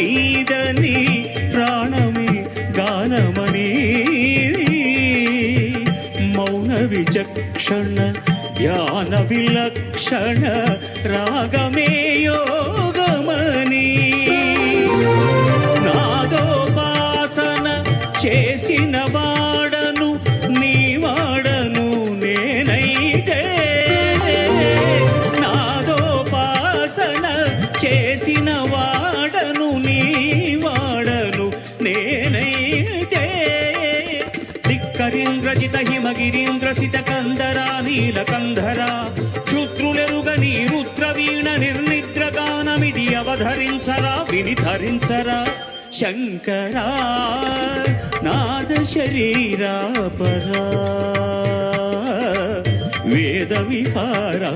నీదని ప్రాణమే గానమని. మౌన విచక్షణ ధ్యాన విలక్షణ రాగమే యోగమని. నాదోపాసన చేసిన వాడను నీ వాడను నేనైతే చేసిన వాడు నేనైతే హిమగిరీంద్ర సిత కందరా నీలకంధరా క్షుద్రులెరుగని రుద్రవీణ నిర్నిద్ర గానమిది అవధరించరా విని ధరించరా శంకరా నాద శరీరా పరా వేద విహారా